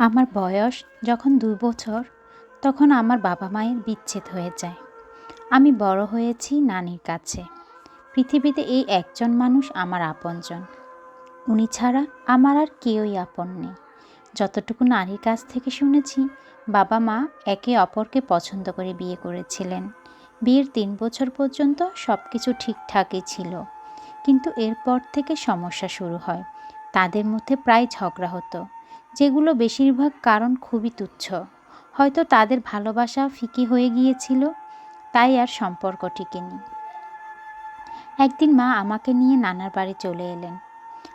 আমার বয়স যখন দু বছর, তখন আমার বাবা মায়ের বিচ্ছেদ হয়ে যায়। আমি বড় হয়েছি নানির কাছে। পৃথিবীতে এই একজন মানুষ আমার আপনজন। উনি ছাড়া আমার আর কেউই আপন নেই। যতটুকু নারীর কাছ থেকে শুনেছি, বাবা মা একে অপরকে পছন্দ করে বিয়ে করেছিলেন। বিয়ের তিন বছর পর্যন্ত সব কিছু ঠিকঠাকই ছিল। কিন্তু এরপর থেকে সমস্যা শুরু হয়। তাদের মধ্যে প্রায় ঝগড়া হতো। যেগুলো বেশিরভাগ কারণ খুবই তুচ্ছ। হয়তো তাদের ভালোবাসা ফিকি হয়ে গিয়েছিল, তাই আর সম্পর্ক টিকেনি। একদিন মা আমাকে নিয়ে নানার বাড়ি চলে এলেন।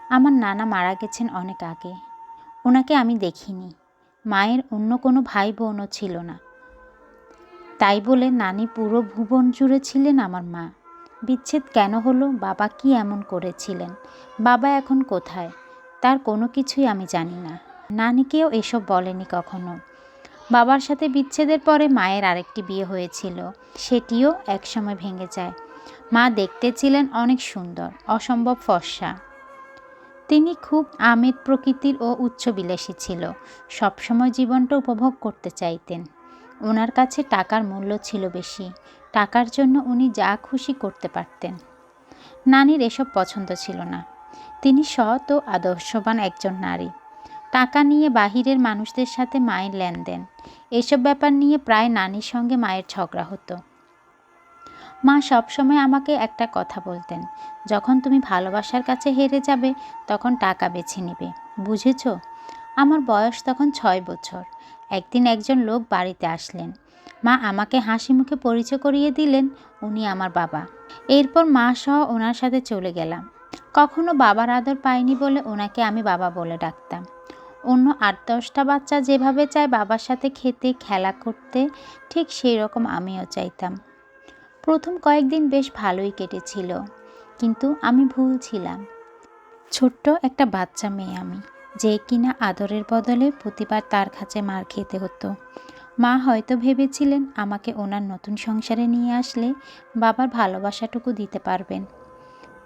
আমার নানা মারা গেছেন অনেক আগে। ওনাকে আমি দেখিনি। মায়ের অন্য কোনো ভাই বোনও ছিল না। তাই বলে নানি পুরো ভুবন জুড়ে ছিলেন আমার মা। বিচ্ছেদ কেন হলো? বাবা কি এমন করেছিলেন? বাবা এখন কোথায়? তার কোনো কিছুই আমি জানি না। নানিকেও এসব বলেনি কখনো। বাবার সাথে বিচ্ছেদের পরে মায়ের আরেকটি বিয়ে হয়েছিল। সেটিও একসময় ভেঙে যায়। মা দেখতে ছিলেন অনেক সুন্দর, অসম্ভব ফর্সা। তিনি খুব আমেদ প্রকৃতির ও উচ্চবিলাসী ছিল। সবসময় জীবনটা উপভোগ করতে চাইতেন। ওনার কাছে টাকার মূল্য ছিল বেশি। টাকার জন্য উনি যা খুশি করতে পারতেন। নানির এসব পছন্দ ছিল না। তিনি সৎ ও আদর্শবান একজন নারী। টাকা নিয়ে বাহিরের মানুষদের সাথে মায়ের লেনদেন। এসব ব্যাপার নিয়ে প্রায় নানির সঙ্গে মায়ের ঝগড়া হতো। মা সবসময় আমাকে একটা কথা বলতেন, যখন তুমি ভালোবাসার কাছে হেরে যাবে, তখন টাকা বেছে নেবে। বুঝেছ? আমার বয়স তখন ছয় বছর। একদিন একজন লোক বাড়িতে আসলেন। মা আমাকে হাসি মুখে পরিচয় করিয়ে দিলেন, উনি আমার বাবা। এরপর মা সহ ওনার সাথে চলে গেলাম। কখনো বাবার আদর পাইনি বলে ওনাকে আমি বাবা বলে ডাকতাম। অন্য আট দশটা বাচ্চা যেভাবে চায় বাবার সাথে খেতে, খেলা করতে, ঠিক সেই রকম আমিও চাইতাম। প্রথম কয়েকদিন বেশ ভালোই কেটেছিল, কিন্তু আমি ভুল ছিলাম। ছোট্ট একটা বাচ্চা মেয়ে আমি, যে কিনা আদরের বদলে প্রতিবার তার কাছে মার খেতে হতো। মা হয়তো ভেবেছিলেন আমাকে ওনার নতুন সংসারে নিয়ে আসলে বাবার ভালোবাসাটুকু দিতে পারবেন।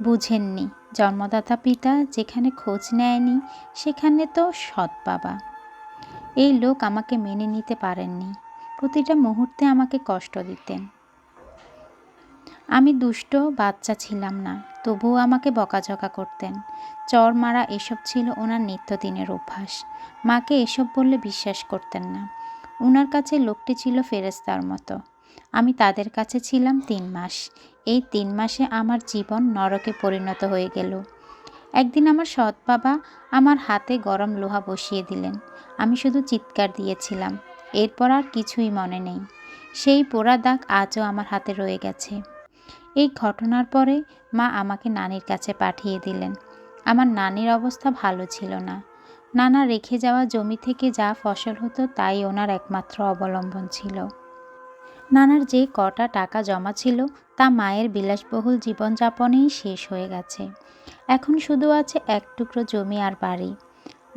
বুঝেননি। জন্মদাতা পিতা যেখানে খোঁজ নেয়নি, সেখানে তো সৎ বাবা। এই লোক আমাকে মেনে নিতে পারেননি। প্রতিটা মুহূর্তে আমাকে কষ্ট দিতেন। আমি দুষ্ট, বাচ্চা ছিলাম না, তবুও আমাকে বকাঝকা করতেন। চর মারা এসব ছিল ওনার নিত্যদিনের অভ্যাস। মাকে এসব বললে বিশ্বাস করতেন না। ওনার কাছে লোকটি ছিল ফেরেস্তার মতো। আমি তাদের কাছে ছিলাম তিন মাস। এই তিন মাসে আমার জীবন নরকে পরিণত হয়ে গেল। একদিন আমার সৎ বাবা আমার হাতে গরম লোহা বসিয়ে দিলেন। আমি শুধু চিৎকার দিয়েছিলাম। এরপর আর কিছুই মনে নেই। সেই পোড়া দাগ আজও আমার হাতে রয়ে গেছে। এই ঘটনার পরে মা আমাকে নানির কাছে পাঠিয়ে দিলেন। আমার নানির অবস্থা ভালো ছিল না। নানা রেখে যাওয়া জমি থেকে যা ফসল হতো তাই ওনার একমাত্র অবলম্বন ছিল। নানার যে কটা টাকা জমা ছিল তা মায়ের বিলাসবহুল জীবনযাপনেই শেষ হয়ে গেছে। এখন শুধু আছে এক টুকরো জমি আর বাড়ি।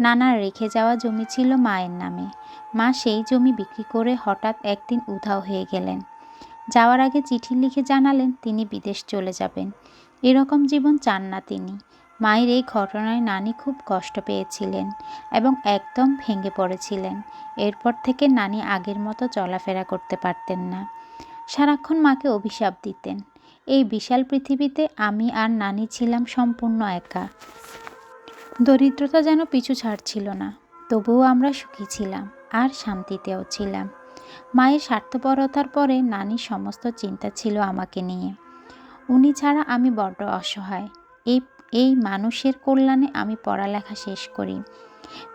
নানার রেখে যাওয়া জমি ছিল মায়ের নামে। মা সেই জমি বিক্রি করে হঠাৎ একদিন উধাও হয়ে গেলেন। যাওয়ার আগে চিঠি লিখে জানালেন তিনি বিদেশ চলে যাবেন। এরকম জীবন চান না তিনি। মায়ের এই ঘটনায় নানি খুব কষ্ট পেয়েছিলেন এবং একদম ভেঙে পড়েছিলেন। এরপর থেকে নানি আগের মতো চলাফেরা করতে পারতেন না। সারাক্ষণ মাকে অভিশাপ দিতেন। এই বিশাল পৃথিবীতে আমি আর নানি ছিলাম সম্পূর্ণ একা। দরিদ্রতা যেন পিছু ছাড়ছিল না, তবুও আমরা সুখী ছিলাম আর শান্তিতেও ছিলাম। মায়ের স্বার্থপরতার পরে নানির সমস্ত চিন্তা ছিল আমাকে নিয়ে। উনি ছাড়া আমি বড্ড অসহায়। এই এই মানুষের কল্যাণে আমি পড়ালেখা শেষ করি।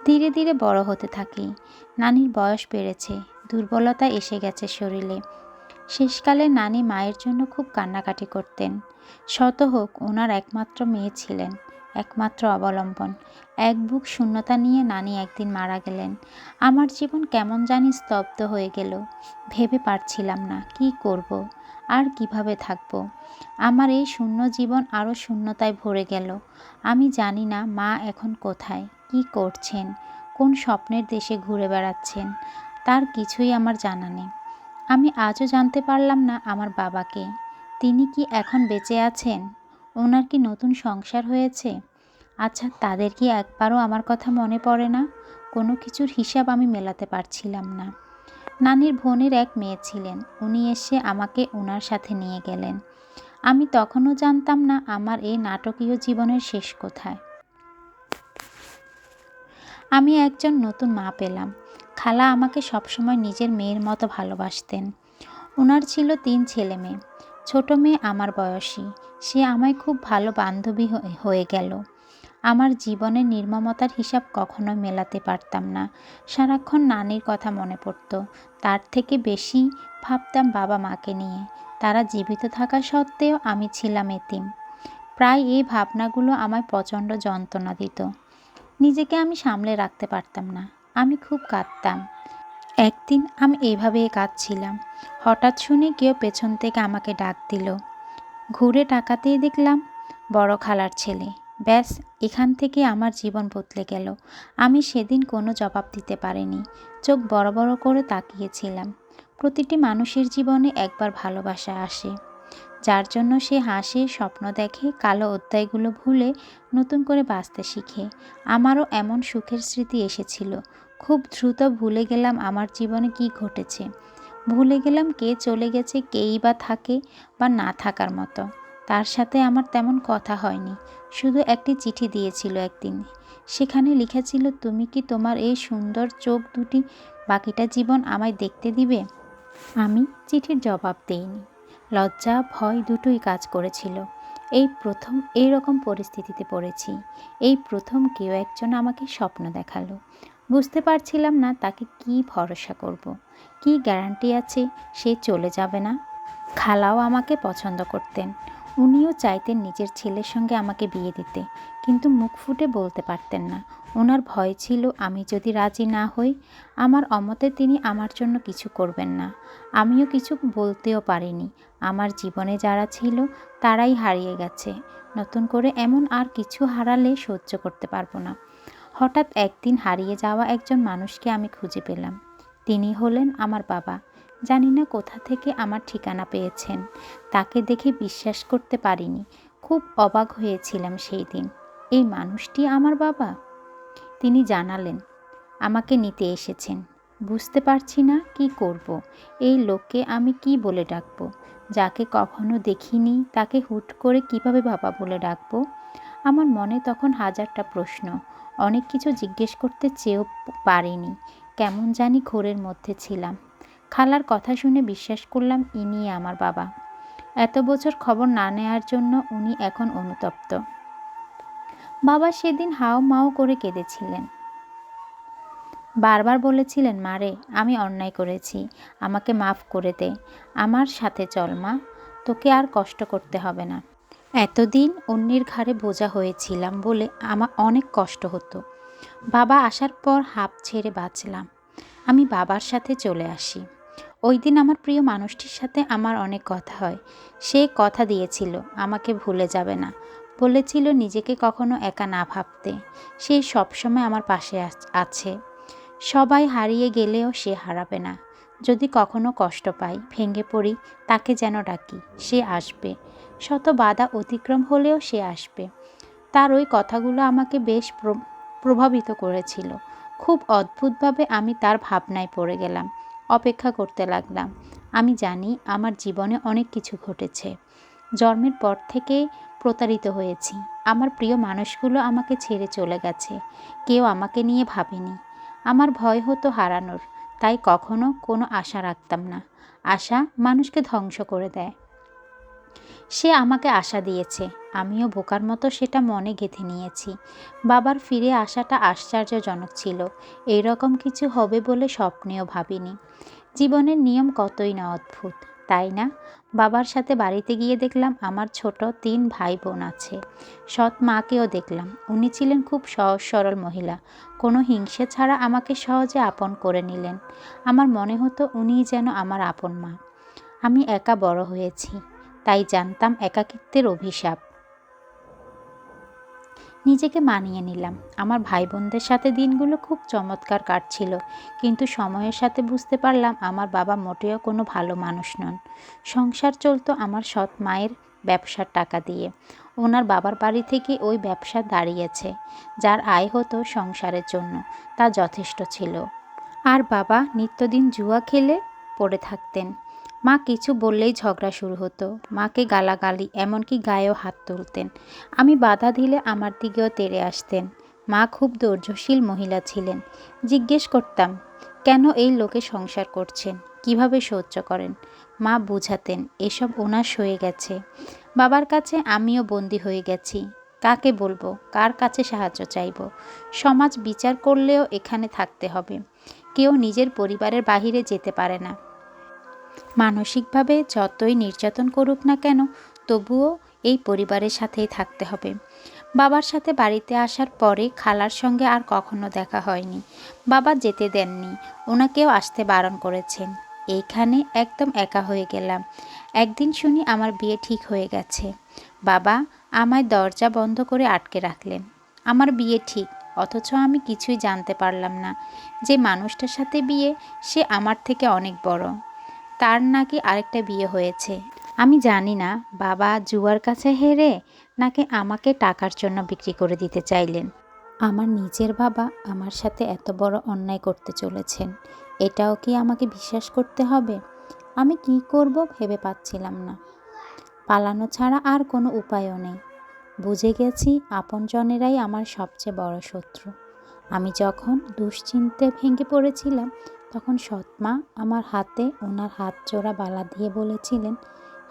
ধীরে ধীরে বড় হতে থাকি। নানির বয়স বেড়েছে, দুর্বলতা এসে গেছে শরীরে। শেষকালে নানি মায়ের জন্য খুব কান্নাকাটি করতেন। শত হোক ওনার একমাত্র মেয়ে ছিলেন, একমাত্র অবলম্বন। এক বুক শূন্যতা নিয়ে নানি একদিন মারা গেলেন। আমার জীবন কেমন জানি স্তব্ধ হয়ে গেল। ভেবে পারছিলাম না, কি করব। আর কীভাবে থাকব? আমার এই শূন্য জীবন আরও শূন্যতায় ভরে গেল। আমি জানি না মা এখন কোথায়, কি করছেন, কোন স্বপ্নের দেশে ঘুরে বেড়াচ্ছেন, তার কিছুই আমার জানা নেই। আমি আজও জানতে পারলাম না আমার বাবাকে। তিনি কি এখন বেঁচে আছেন? ওনার কি নতুন সংসার হয়েছে? আচ্ছা তাদের কি একবারও আমার কথা মনে পড়ে না? কোনো কিছুর হিসাব আমি মেলাতে পারছিলাম না। নানির বোনের এক মেয়ে ছিলেন। উনি এসে আমাকে ওনার সাথে নিয়ে গেলেন। আমি তখনও জানতাম না আমার এই নাটকীয় জীবনের শেষ কোথায়। আমি একজন নতুন মা পেলাম। খালা আমাকে সবসময় নিজের মেয়ের মতো ভালোবাসতেন। ওনার ছিল তিন ছেলে মেয়ে। ছোট মেয়ে আমার বয়সী। সে আমায় খুব ভালো বান্ধবী হয়ে- হয়ে গেল। আমার জীবনের নির্মমতার হিসাব কখনো মেলাতে পারতাম না। সারাক্ষণ নানির কথা মনে পড়তো। তার থেকে বেশি ভাবতাম বাবা মাকে নিয়ে। তারা জীবিত থাকা সত্ত্বেও আমি ছিলাম এতিম। প্রায় এই ভাবনাগুলো আমায় প্রচণ্ড যন্ত্রণা দিত। নিজেকে আমি সামলে রাখতে পারতাম না। আমি খুব কাঁদতাম। একদিন আমি এইভাবেই কাঁদছিলাম। হঠাৎ শুনে কেউ পেছন থেকে আমাকে ডাক দিল। ঘুরে টাকাতেই দেখলাম বড় খালার ছেলে। ব্যাস এখান থেকে আমার জীবন বদলে গেল। আমি সেদিন কোনো জবাব দিতে পারিনি। চোখ বড় বড় করে তাকিয়েছিলাম। প্রতিটি মানুষের জীবনে একবার ভালোবাসা আসে। যার জন্য সে হাসে, স্বপ্ন দেখে, কালো অধ্যায়গুলো ভুলে নতুন করে বাঁচতে শিখে। আমারও এমন সুখের স্মৃতি এসেছিল। খুব দ্রুত ভুলে গেলাম আমার জীবনে কি ঘটেছে। ভুলে গেলাম কে চলে গেছে, কেই বা থাকে বা না থাকার মতো। তার সাথে আমার তেমন কথা হয়নি। শুধু একটি চিঠি দিয়েছিল একদিন। সেখানে লিখেছিল, তুমি কি তোমার এই সুন্দর চোখ দুটি বাকিটা জীবন আমায় দেখতে দিবে? আমি চিঠির জবাব দেইনি। লজ্জা, ভয় দুটোই কাজ করেছিল। এই প্রথম এই রকম পরিস্থিতিতে পড়েছি। এই প্রথম কেউ একজন আমাকে স্বপ্ন দেখাল। বুঝতে পারছিলাম না তাকে কি ভরসা করব। কি গ্যারান্টি আছে সে চলে যাবে না? খালাও আমাকে পছন্দ করতেন। উনিও চাইতেন নিজের ছেলের সঙ্গে আমাকে বিয়ে দিতে, কিন্তু মুখ ফুটে বলতে পারতেন না। ওনার ভয় ছিল, আমি যদি রাজি না হই, আমার অমতে তিনি আমার জন্য কিছু করবেন না। আমিও কিছু বলতেও পারিনি। আমার জীবনে যারা ছিল, তারাই হারিয়ে গেছে। নতুন করে এমন আর কিছু হারালে সহ্য করতে পারব না। হঠাৎ একদিন হারিয়ে যাওয়া একজন মানুষকে আমি খুঁজে পেলাম। তিনি হলেন আমার বাবা। জানি না কোথা থেকে আমার ঠিকানা পেয়েছেন। তাকে দেখে বিশ্বাস করতে পারিনি। খুব অবাক হয়েছিলাম সেই দিন। এই মানুষটি আমার বাবা? তিনি জানালেন, আমাকে নিতে এসেছেন। বুঝতে পারছি না কি করব। এই লোককে আমি কি বলে ডাকবো? যাকে কখনো দেখিনি, তাকে হুট করে কীভাবে বাবা বলে ডাকবো? আমার মনে তখন হাজারটা প্রশ্ন। অনেক কিছু জিজ্ঞেস করতে চেয়েও পারিনি। কেমন জানি ঘোরের মধ্যে ছিলাম। খালার কথা শুনে বিশ্বাস করলাম ইনি আমার বাবা। এত বছর খবর না নেয়ার জন্য উনি এখন অনুতপ্ত। বাবা সেদিন হাও মাও করে কেঁদেছিলেন। বারবার বলেছিলেন মারে আমি অন্যায় করেছি, আমাকে মাফ করে দে, আমার সাথে চল মা, তোকে আর কষ্ট করতে হবে না। এতদিন অন্যের ঘাড়ে বোঝা হয়েছিলাম বলে আমার অনেক কষ্ট হতো। বাবা আসার পর হাঁপ ছেড়ে বাঁচলাম। আমি বাবার সাথে চলে আসি। ওই দিন আমার প্রিয় মানুষটির সাথে আমার অনেক কথা হয়। সে কথা দিয়েছিল, আমাকে ভুলে যাবে না। বলেছিল নিজেকে কখনো একা না ভাবতে। সে সবসময় আমার পাশে আছ- সবাই হারিয়ে গেলেও সে হারাবে না। যদি কখনো কষ্ট পাই, ভেঙে পড়ি, তাকে যেন ডাকি, সে আসবে। শত বাধা অতিক্রম হলেও সে আসবে। তার ওই কথাগুলো আমাকে বেশ প্র- প্রভাবিত করেছিল। খুব অদ্ভুতভাবে আমি তার ভাবনায় পড়ে গেলাম। অপেক্ষা করতে লাগলাম। আমি জানি আমার জীবনে অনেক কিছু ঘটেছে। জন্মের পর থেকে প্রতারিত হয়েছি। আমার প্রিয় মানুষগুলো আমাকে ছেড়ে চলে গেছে। কেউ আমাকে নিয়ে ভাবেনি। আমার ভয় হতো হারানোর। তাই কখনো কোনো আশা রাখতাম না। আশা মানুষকে ধ্বংস করে দেয়। সে আমাকে আশা দিয়েছে। আমিও বোকার মতো সেটা মনে গেঁথে নিয়েছি। বাবার ফিরে আসাটা আশ্চর্যজনক ছিল। এই রকম কিছু হবে বলে স্বপ্নেও ভাবিনি। জীবনের নিয়ম কতই না অদ্ভুত, তাই না? বাবার সাথে বাড়িতে গিয়ে দেখলাম আমার ছোট তিন ভাই বোন আছে। সৎ মাকেও দেখলাম। উনি ছিলেন খুব সহজ সরল মহিলা। কোনো হিংসে ছাড়া আমাকে সহজে আপন করে নিলেন। আমার মনে হতো উনিই যেন আমার আপন মা। আমি একা বড় হয়েছি। তাই জানতাম একাকিত্বের অভিশাপ। নিজেকে মানিয়ে নিলাম। আমার ভাই বোনদের সাথে দিনগুলো খুব চমৎকার কাটছিল, কিন্তু সময়ের সাথে বুঝতে পারলাম আমার বাবা মোটেও কোনো ভালো মানুষ নন। সংসার চলতো আমার সৎ মায়ের ব্যবসার টাকা দিয়ে। ওনার বাবার বাড়ি থেকে ওই ব্যবসা দাঁড়িয়েছে, যার আয় হতো সংসারের জন্য, তা যথেষ্ট ছিল। আর বাবা নিত্যদিন জুয়া খেলে পড়ে থাকতেন। মা কিছু বললেই ঝগড়া শুরু হতো। মাকে গালাগালি, এমনকি গায়েও হাত তুলতেন। আমি বাধা দিলে আমার দিকেও তেড়ে আসতেন। মা খুব ধৈর্যশীল মহিলা ছিলেন। জিজ্ঞেস করতাম, কেন এই লোকে সংসার করছেন? কীভাবে সহ্য করেন? মা বুঝাতেন, এসব ওনার সয়ে গেছে। বাবার কাছে আমিও বন্দি হয়ে গেছি। কাকে বলব? কার কাছে সাহায্য চাইব? সমাজ বিচার করলেও এখানে থাকতে হবে। কেউ নিজের পরিবারের বাহিরে যেতে পারে না। মানসিকভাবে যতই নির্যাতন করুক না কেন, তবুও এই পরিবারের সাথেই থাকতে হবে। বাবার সাথে বাড়িতে আসার পরে খালার সঙ্গে আর কখনো দেখা হয়নি। বাবা যেতে দেননি ওনাকেও আসতে বারণ করেছেন। এইখানে একদম একা হয়ে গেলাম। একদিন শুনি আমার বিয়ে ঠিক হয়ে গেছে। বাবা আমায় দরজা বন্ধ করে আটকে রাখলেন। আমার বিয়ে ঠিক, অথচ আমি কিছুই জানতে পারলাম না। যে মানুষটার সাথে বিয়ে, সে আমার থেকে অনেক বড়। তার নাকি আরেকটা বিয়ে হয়েছে। আমি জানি না, বাবা জুয়ার কাছে হেরে নাকি আমাকে টাকার জন্য বিক্রি করে দিতে চাইলেন। আমার নিজের বাবা আমার সাথে এত বড় অন্যায় করতে চলেছেন, এটাও কি আমাকে বিশ্বাস করতে হবে? আমি কি করব ভেবে পাচ্ছিলাম না। পালানো ছাড়া আর কোনো উপায়ও নেই। বুঝে গেছি আপনজনেরাই আমার সবচেয়ে বড় শত্রু। আমি যখন দুশ্চিন্তে ভেঙে পড়েছিলাম তখন সৎমা আমার হাতে ওনার হাত জোড়া বালা দিয়ে বলেছিলেন,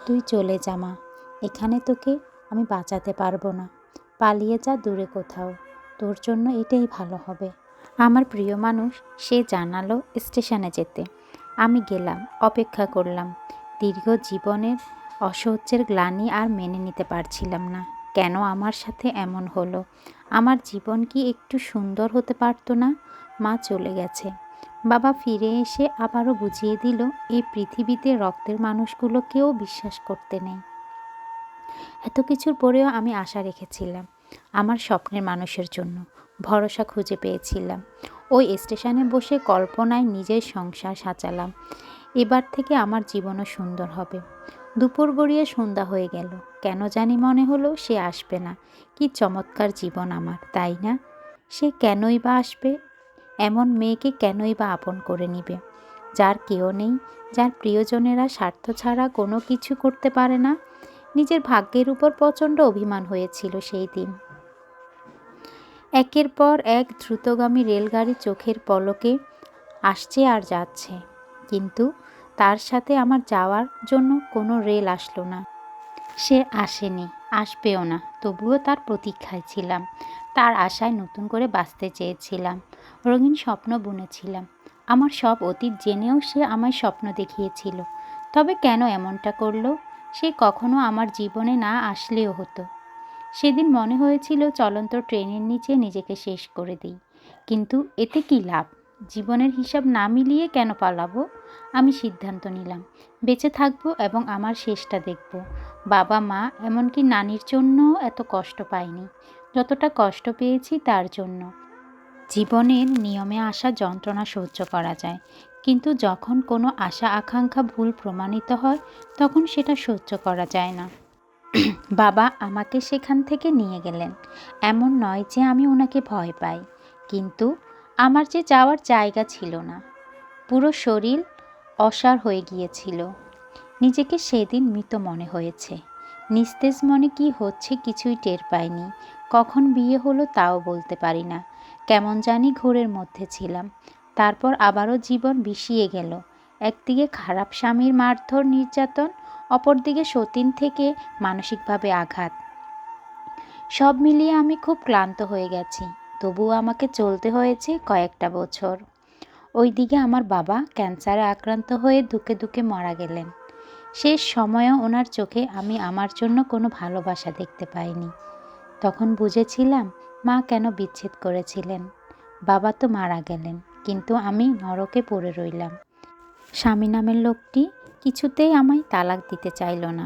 তুই চলে যা মা, এখানে তোকে আমি বাঁচাতে পারব না। পালিয়ে যা দূরে কোথাও, তোর জন্য এটাই ভালো হবে। আমার প্রিয় মানুষ, সে জানালো স্টেশনে যেতে। আমি গেলাম, অপেক্ষা করলাম। দীর্ঘ জীবনের অসহ্যের গ্লানি আর মেনে নিতে পারছিলাম না। কেন আমার সাথে এমন হলো? আমার জীবন কি একটু সুন্দর হতে পারতো না? মা চলে গেছে। বাবা ফিরে এসে আবারও বুঝিয়ে দিল, এই পৃথিবীতে রক্তের মানুষগুলো কেউ বিশ্বাস করতে নেই। এত কিছুর পরেও আমি আশা রেখেছিলাম, আমার স্বপ্নের মানুষের জন্য। ভরসা খুঁজে পেয়েছিলাম। ওই স্টেশনে বসে কল্পনায় নিজের সংসার সাজালাম। এবার থেকে আমার জীবনও সুন্দর হবে। দুপুর গড়িয়ে সন্ধ্যা হয়ে গেল। কেন জানি মনে হলো সে আসবে না। কি চমৎকার জীবন আমার, তাই না? সে কেনই বা আসবে? এমন মেয়েকে কেনই বা আপন করে নিবে? যার কেউ নেই, যার প্রিয়জনেরা স্বার্থ ছাড়া কোনো কিছু করতে পারে না। নিজের ভাগ্যের উপর প্রচণ্ড অভিমান হয়েছিল সেই দিন। একের পর এক দ্রুতগামী রেলগাড়ি চোখের পলকে আসছে আর যাচ্ছে। কিন্তু তার সাথে আমার যাওয়ার জন্য কোনো রেল আসলো না। সে আসেনি, আসবেও না, তবুও তার প্রতীক্ষায় ছিলাম। তার আশায় নতুন করে বাঁচতে চেয়েছিলাম। রঙিন স্বপ্ন বুনেছিলাম। আমার সব অতীত জেনেও সে আমায় স্বপ্ন দেখিয়েছিল। তবে কেন এমনটা করল? সে কখনো আমার জীবনে না আসলেও হতো। সেদিন মনে হয়েছিল, চলন্ত ট্রেনের নিচে নিজেকে শেষ করে দিই। কিন্তু এতে কি লাভ? জীবনের হিসাব না মিলিয়ে কেন পালাবো? আমি সিদ্ধান্ত নিলাম। বেঁচে থাকব এবং আমার শেষটা দেখব। বাবা, মা, এমনকি নানির জন্যও এত কষ্ট পাইনি। যতটা কষ্ট পেয়েছি তার জন্য। জীবনের নিয়মে আসা যন্ত্রণা সহ্য করা যায়। কিন্তু যখন কোনো আশা, আকাঙ্ক্ষা, ভুল প্রমাণিত হয়, তখন সেটা সহ্য করা যায় না। বাবা আমাকে সেখান থেকে নিয়ে গেলেন। এমন নয় যে আমি ওনাকে ভয় পাই। কিন্তু আমার যে যাওয়ার জায়গা ছিল না। পুরো শরীর অসার হয়ে গিয়েছিল। নিজেকে সেদিন মৃত মনে হয়েছে। নিস্তেজ মনে কি হচ্ছে কিছুই টের পাইনি। কখন বিয়ে হলো তাও বলতে পারি না। কেমন জানি ঘোরের মধ্যে ছিলাম। তারপর আবারও জীবন বিষিয়ে গেল। একদিকে খারাপ স্বামীর মারধর নির্যাতন, অপরদিকে সতীন থেকে মানসিকভাবে আঘাত। সব মিলিয়ে আমি খুব ক্লান্ত হয়ে গেছি। তবুও আমাকে চলতে হয়েছে কয়েকটা বছর। ওইদিকে আমার বাবা ক্যান্সারে আক্রান্ত হয়ে দুকে দুকে মারা গেলেন। শেষ সময়ও ওনার চোখে আমি আমার জন্য কোনো ভালোবাসা দেখতে পাইনি। তখন বুঝেছিলাম মা কেন বিচ্ছেদ করেছিলেন? বাবা তো মারা গেলেন, কিন্তু আমি নরকে পড়ে রইলাম। স্বামী নামের লোকটি কিছুতেই আমায় তালাক দিতে চাইল না।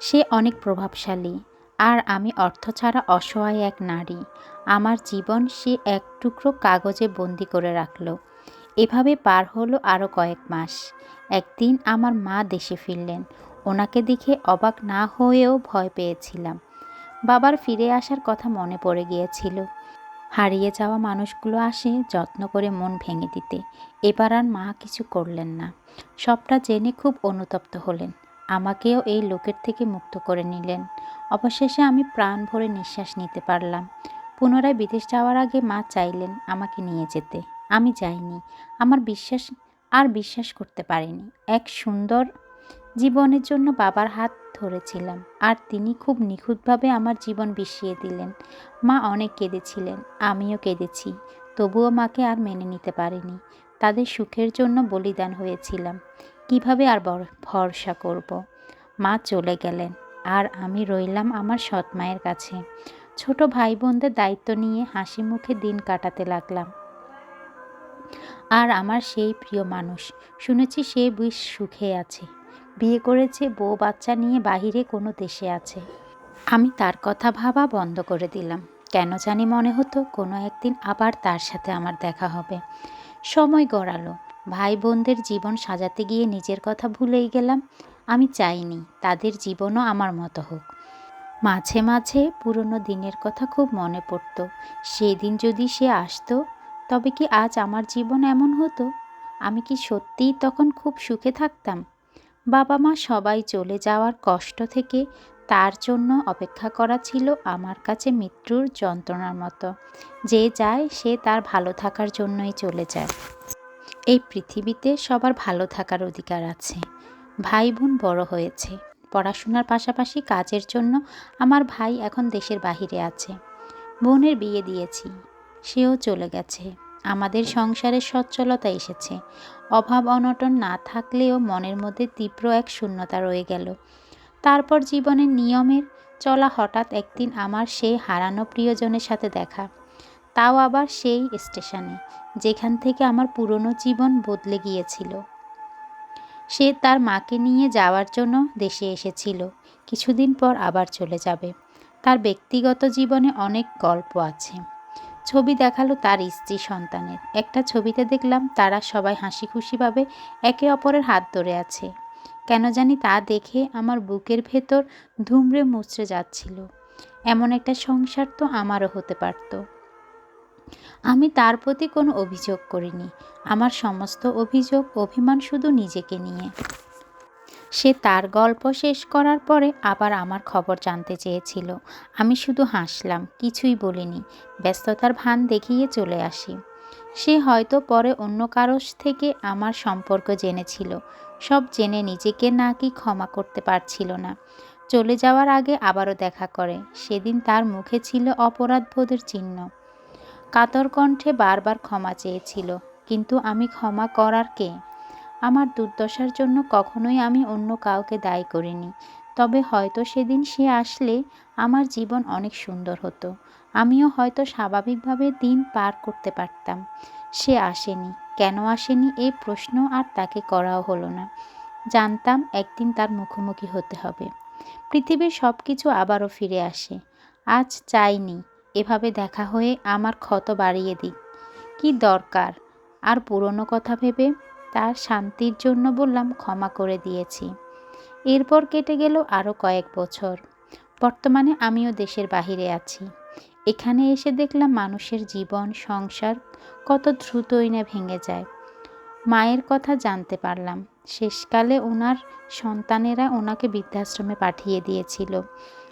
সে অনেক প্রভাবশালী, আর আমি অর্থ ছাড়া অসহায় এক নারী। আমার জীবন সে এক টুকরো কাগজে বন্দি করে রাখল। এভাবে পার হলো আরও কয়েক মাস। একদিন আমার মা দেশে ফিরলেন। ওনাকে দেখে অবাক না হয়েও ভয় পেয়েছিলাম। বাবার ফিরে আসার কথা মনে পড়ে গিয়েছিল। হারিয়ে যাওয়া মানুষগুলো আসে যত্ন করে মন ভেঙে দিতে। এবার আর মা কিছু করলেন না। সবটা জেনে খুব অনুতপ্ত হলেন। আমাকেও এই লোকের থেকে মুক্ত করে নিলেন। অবশেষে আমি প্রাণ ভরে নিঃশ্বাস নিতে পারলাম। পুনরায় বিদেশ যাওয়ার আগে মা চাইলেন আমাকে নিয়ে যেতে। আমি যাইনি। আমার বিশ্বাস, আর বিশ্বাস করতে পারিনি। এক সুন্দর জীবনের জন্য বাবার হাত ধরেছিলাম, আর তিনি খুব নিখুঁতভাবে আমার জীবন বিষিয়ে দিলেন। মা অনেক কেঁদেছিলেন, আমিও কেঁদেছি, তবুও মাকে আর মেনে নিতে পারিনি। তাদের সুখের জন্য বলিদান হয়েছিলাম, কীভাবে আর ভরসা করব। মা চলে গেলেন, আর আমি রইলাম আমার সৎ মায়ের কাছে। ছোট ভাই বোনদের দায়িত্ব নিয়ে হাসি মুখে দিন কাটাতে লাগলাম। আর আমার সেই প্রিয় মানুষ, শুনেছি সে বেশ সুখে আছে। বিয়ে করেছে, বউ বাচ্চা নিয়ে বাহিরে কোনো দেশে আছে। আমি তার কথা ভাবা বন্ধ করে দিলাম। কেন জানি মনে হতো কোনো একদিন আবার তার সাথে আমার দেখা হবে। সময় গড়ালো। ভাই বোনদের জীবন সাজাতে গিয়ে নিজের কথা ভুলেই গেলাম। আমি চাইনি তাদের জীবনও আমার মতো হোক। মাঝে মাঝে পুরনো দিনের কথা খুব মনে পড়ত। সেদিন যদি সে আসতো, তবে কি আজ আমার জীবন এমন হতো? আমি কি সত্যিই তখন খুব সুখে থাকতাম? বাবা মা সবাই চলে যাওয়ার কষ্ট থেকে তার জন্য অপেক্ষা করা ছিল আমার কাছে মৃত্যুর যন্ত্রণার মতো। যে যায়, সে তার ভালো থাকার জন্যই চলে যায়। এই পৃথিবীতে সবার ভালো থাকার অধিকার আছে। ভাই বোন বড় হয়েছে। পড়াশোনার পাশাপাশি কাজের জন্য আমার ভাই এখন দেশের বাহিরে আছে। বোনের বিয়ে দিয়েছি। সেও চলে গেছে। আমাদের সংসারের সচ্ছলতা এসেছে। অভাব অনটন না থাকলেও মনের মধ্যে তীব্র এক শূন্যতা রয়ে গেল। তারপর জীবনের নিয়মের চলা হঠাৎ একদিন আমার সেই হারানো প্রিয়জনের সাথে দেখা। তাও আবার সেই স্টেশনে, যেখান থেকে আমার পুরনো জীবন বদলে গিয়েছিল। সে তার মাকে নিয়ে যাওয়ার জন্য দেশে এসেছিল। কিছুদিন পর আবার চলে যাবে। তার ব্যক্তিগত জীবনে অনেক গল্প আছে। ছবি দেখাল তার স্ত্রী সন্তানের। একটা ছবিতে দেখলাম তারা সবাই হাসি খুশিভাবে একে অপরের হাত ধরে আছে। কেন জানি তা দেখে আমার বুকের ভেতর ধুমড়ে মুচড়ে যাচ্ছিল। এমন একটা সংসার তো আমারও হতে পারত। আমি তার প্রতি কোনো অভিযোগ করিনি। আমার সমস্ত অভিযোগ, অভিমান শুধু নিজেকে নিয়ে। সে তার গল্প শেষ করার পরে আবার আমার খবর জানতে চেয়েছিল। আমি শুধু হাসলাম, কিছুই বলিনি, ব্যস্ততার ভান দেখিয়ে চলে আসি। সে হয়তো পরে অন্য কারোর থেকে আমার সম্পর্ক জেনেছিল, সব জেনে নিজেকে নাকি ক্ষমা করতে পারছিল না। চলে যাওয়ার আগে আবারও দেখা করে, সেদিন তার মুখে ছিল অপরাধবোধের চিহ্ন। কাতর কণ্ঠে বারবার ক্ষমা চেয়েছিল, কিন্তু আমি ক্ষমা করার কে? আমার দুর্দশার জন্য কখনোই আমি অন্য কাউকে দায়ী করিনি। তবে হয়তো সেদিন সে আসলে আমার জীবন অনেক সুন্দর হতো। আমিও হয়তো স্বাভাবিকভাবে দিন পার করতে পারতাম। সে আসেনি। কেন আসেনি এই প্রশ্ন আর তাকে করাও হলো না। জানতাম একদিন তার মুখোমুখি হতে হবে। পৃথিবীর সব কিছু আবারও ফিরে আসে। আজ চাইনি এভাবে দেখা হয়ে আমার ক্ষত বাড়িয়ে দিক। কি দরকার? আর পুরনো কথা ভেবে তার শান্তির জন্য বললাম, ক্ষমা করে দিয়েছি। এরপর কেটে গেল আরও কয়েক বছর। বর্তমানে আমিও দেশের বাহিরে আছি। এখানে এসে দেখলাম মানুষের জীবন, সংসার কত দ্রুতই না ভেঙে যায়। মায়ের কথা জানতে পারলাম। শেষকালে ওনার সন্তানেরা ওনাকে বৃদ্ধাশ্রমে পাঠিয়ে দিয়েছিল।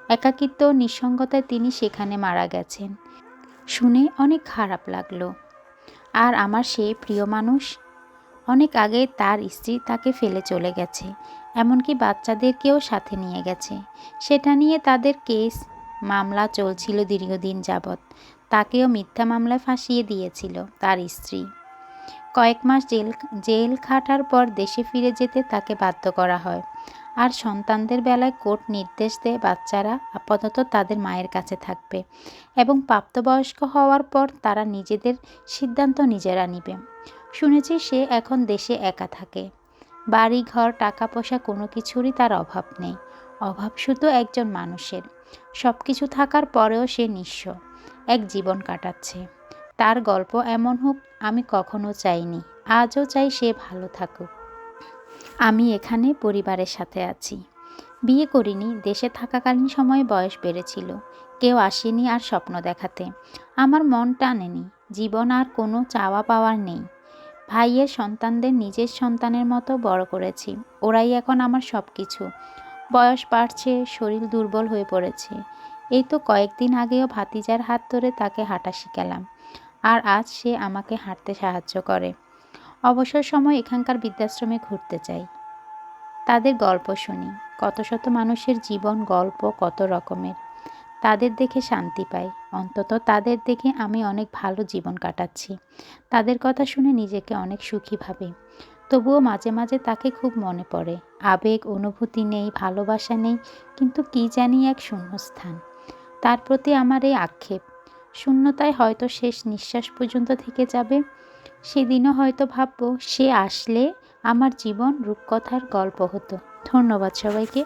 একাকিত্ব নিঃসঙ্গতায় তিনি সেখানে মারা গেছেন। শুনে অনেক খারাপ লাগল। আর আমার সেই প্রিয় মানুষ অনেক আগে তার স্ত্রী তাকে ফেলে চলে গেছে, এমনকি বাচ্চাদেরকেও সাথে নিয়ে গেছে। সেটা নিয়ে তাদের কেস, মামলা চলছিল দীর্ঘদিন যাবৎ। তাকেও মিথ্যা মামলায় ফাঁসিয়ে দিয়েছিল তার স্ত্রী। কয়েক মাস জেল জেল খাটার পর দেশে ফিরে যেতে তাকে বাধ্য করা হয়। আর সন্তানদের বেলায় কোর্ট নির্দেশ দেয় বাচ্চারা আপাতত তাদের মায়ের কাছে থাকবে এবং প্রাপ্তবয়স্ক হওয়ার পর তারা নিজেদের সিদ্ধান্ত নিজেরা নিবে। শুনেছি সে এখন দেশে একা থাকে। বাড়ি ঘর টাকা পয়সা কোনো কিছুরই তার অভাব নেই। অভাব শুধু একজন মানুষের। সব কিছু থাকার পরেও সে নিঃস্ব। এক জীবন কাটাচ্ছে। তার গল্প এমন হোক, আমি কখনো চাইনি। আজও চাই সে ভালো থাকুক। আমি এখানে পরিবারের সাথে আছি। বিয়ে করিনি, দেশে থাকাকালীন সময়ে বয়স বেড়েছিল। কেউ আসেনি আর স্বপ্ন দেখাতে। আমার মন টানেনি। জীবন আর কোনো চাওয়া পাওয়ার নেই। ভাইয়ের সন্তানদের নিজের সন্তানের মতো বড় করেছি। ওরাই এখন আমার সব কিছু বয়স বাড়ছে, শরীর দুর্বল হয়ে পড়েছে। এই তো কয়েকদিন আগেও ভাতিজার হাত ধরে তাকে হাঁটা শিখালাম। আর আজ সে আমাকে হাঁটতে সাহায্য করে। অবসর সময় এখানকার বৃদ্ধাশ্রমে ঘুরতে যাই। তাদের গল্প শুনি। কত শত মানুষের জীবন, গল্প কত রকমের। তাদের দেখে শান্তি পাই। অন্তত তাদের দেখে আমি অনেক ভালো জীবন কাটাচ্ছি। তাদের কথা শুনে নিজেকে অনেক সুখী ভাবি। তবুও মাঝে মাঝে তাকে খুব মনে পড়ে। আবেগ, অনুভূতি নেই, ভালোবাসা নেই, কিন্তু কি জানি এক শূন্যস্থান। তার প্রতি আমার এই আক্ষেপ। শূন্যতায় হয়তো শেষ নিঃশ্বাস পর্যন্ত থেকে যাবে। সেদিনও হয়তো ভাববো, সে আসলে আমার জীবন রূপকথার গল্প হতো। ধন্যবাদ সবাইকে।